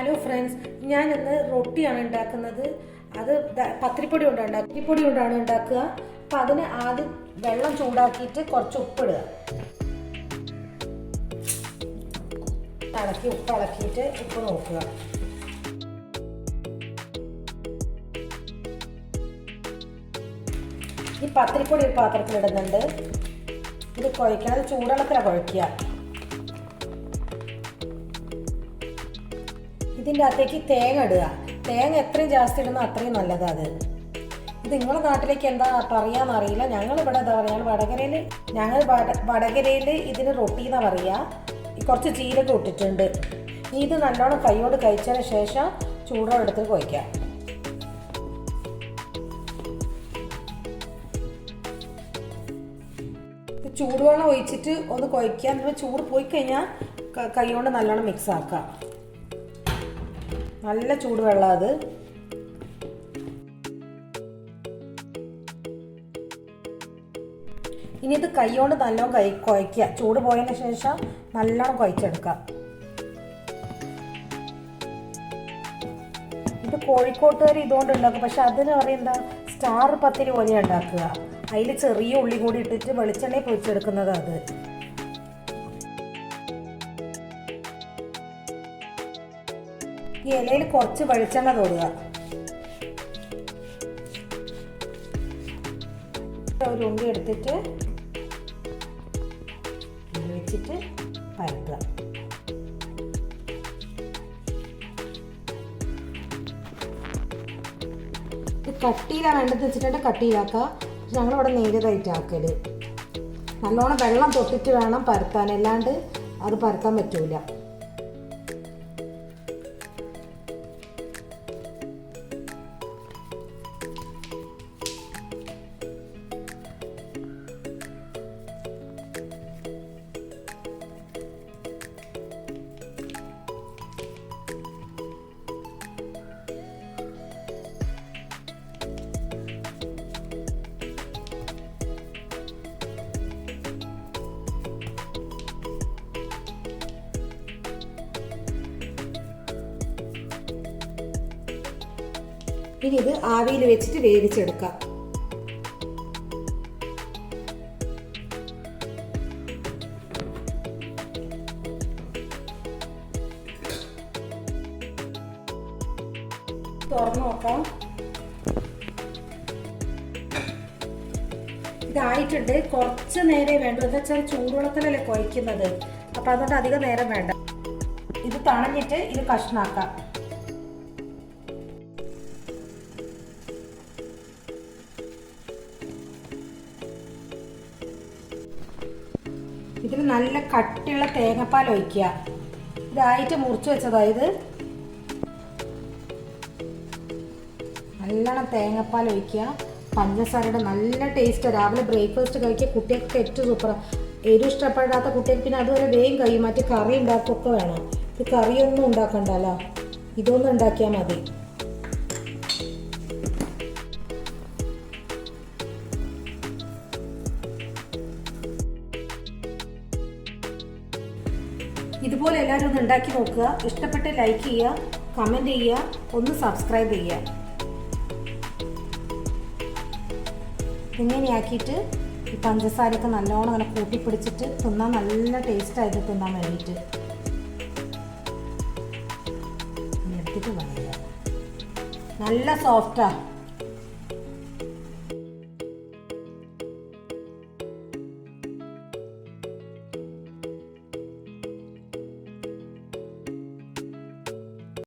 Hello friends ഞാൻ ഇന്ന് റൊട്ടിയാണ് ഉണ്ടാക്കുന്നത്. അത് പത്തിരിപ്പൊടി കൊണ്ടാണ് പത്തിരിപ്പൊടി കൊണ്ടാണ് ഉണ്ടാക്കുക. അപ്പം അതിന് ആദ്യം വെള്ളം ചൂടാക്കിയിട്ട് കുറച്ച് ഉപ്പിടുക. ഇളക്കി ഉപ്പ് ഇളക്കിയിട്ട് ഉപ്പ് നോക്കുക. ഈ പത്തിരിപ്പൊടി ഒരു പാത്രത്തിൽ ഇടുന്നുണ്ട് ഇത് കുഴക്കണം അത് ചൂടുവെള്ളത്തിലാണ് ഇതിന്റെ അകത്തേക്ക് തേങ്ങ ഇടുക. തേങ്ങ എത്രയും ജാസ്തി ഇടുന്നോ അത്രയും നല്ലതാണ് അത് ഇത് നിങ്ങളുടെ നാട്ടിലേക്ക് എന്താ പറയാന്ന് അറിയില്ല. ഞങ്ങൾ ഇവിടെ എന്താ പറയുക ഞങ്ങൾ വടകരയിൽ ഞങ്ങൾ വട- വടകരയിൽ ഇതിന് റൊട്ടി എന്നാ പറയുക കുറച്ച് ജീരകം ഇട്ടിട്ടുണ്ട്. ഇത് നല്ലോണം കൈയോട് കഴിച്ചതിന് ശേഷം ചൂടോടെ എടുത്ത് കുഴയ്ക്കാം ചൂടുവെള്ളം ഒഴിച്ചിട്ട് ഒന്ന് കുഴക്കുക എന്നിട്ട് ചൂട് പോയി കഴിഞ്ഞാൽ കൈ കൊണ്ട് നല്ലോണം മിക്സ് ആക്കാം. നല്ല ചൂടുവെള്ളം അത്. ഇനി ഇത് കൈകൊണ്ട് നല്ലോണം കൈ കുഴയ്ക്കുക ചൂട് പോയതിന് ശേഷം നല്ലോണം കുഴച്ചെടുക്കുക ഇത് കോഴിക്കോട്ടുകാർ ഇതുകൊണ്ട് ഉണ്ടാക്കും. പക്ഷെ അതിന് പറയുന്ന സ്റ്റാർ പത്തിരി പോലെ ഉണ്ടാക്കുക. അതിൽ ചെറിയ ഉള്ളി കൂടി ഇട്ടിട്ട് വെളിച്ചെണ്ണയിൽ പൊരിച്ചെടുക്കുന്നത് അത്. ഈ ഇലയിൽ കുറച്ച് വെളിച്ചെണ്ണ തോടുക. ഒരു ഉള്ളി എടുത്തിട്ട് വെച്ചിട്ട് പരത്തുക കട്ടിയിലാണ് വേണ്ടത് വെച്ചിട്ട് കട്ടിയിലാക്കുക ഞങ്ങളിവിടെ നേരിയതായിട്ട് ആക്കൽ. നല്ലോണം വെള്ളം തൊട്ടിട്ട് വേണം പരത്താൻ. അല്ലാണ്ട് അത് പരത്താൻ പറ്റൂല. ഇനി ഇത് ആവിയിൽ വെച്ചിട്ട് വേവിച്ചെടുക്കാം. തുറന്നു നോക്കാം. ഇതായിട്ടുണ്ട്. കുറച്ച് നേരെ വേണ്ടു. എന്താ വെച്ചാൽ ചൂടുവെള്ളത്തിലല്ലേ കുഴയ്ക്കുന്നത് അപ്പം അതുകൊണ്ട് അധികം നേരം വേണ്ട. ഇത് തണഞ്ഞിട്ട് ഇത് കഷ്ണാക്കാം. ഇതിൽ നല്ല കട്ടിയുള്ള തേങ്ങാപ്പാൽ ഒഴിക്കുക. ഇതായിട്ട് മുറിച്ച് വെച്ചതായത് നല്ലോണം തേങ്ങാപ്പാൽ ഒഴിക്കുക. പഞ്ചസാരയുടെ നല്ല ടേസ്റ്റ് രാവിലെ ബ്രേക്ക്ഫാസ്റ്റ് കഴിക്കുക. കുട്ടികൾക്ക് ഏറ്റവും സൂപ്പർ എരിവ് ഇഷ്ടപ്പെടാത്ത കുട്ടികൾക്ക് പിന്നെ അതുപോലെ വേഗം കഴിയും. മറ്റു കറി ഉണ്ടാക്കുകയൊക്കെ വേണം. ഇത് കറിയൊന്നും ഉണ്ടാക്കണ്ടല്ലോ. ഇതൊന്നും ഉണ്ടാക്കിയാൽ മതി. ഇതുപോലെ എല്ലാവരും ഒന്ന് ഉണ്ടാക്കി നോക്കുക. ഇഷ്ടപ്പെട്ട് ലൈക്ക് ചെയ്യുക കമന്റ് ചെയ്യുക ഒന്ന് സബ്സ്ക്രൈബ് ചെയ്യുക. ഇങ്ങനെയാക്കിയിട്ട് ഈ പഞ്ചസാരയൊക്കെ നല്ലോണം അങ്ങനെ കൂട്ടിപ്പിടിച്ചിട്ട് തിന്നാൻ നല്ല ടേസ്റ്റായിട്ട് തിന്നാൻ വേണ്ടിയിട്ട്. എടുത്തിട്ട് നല്ല സോഫ്റ്റാ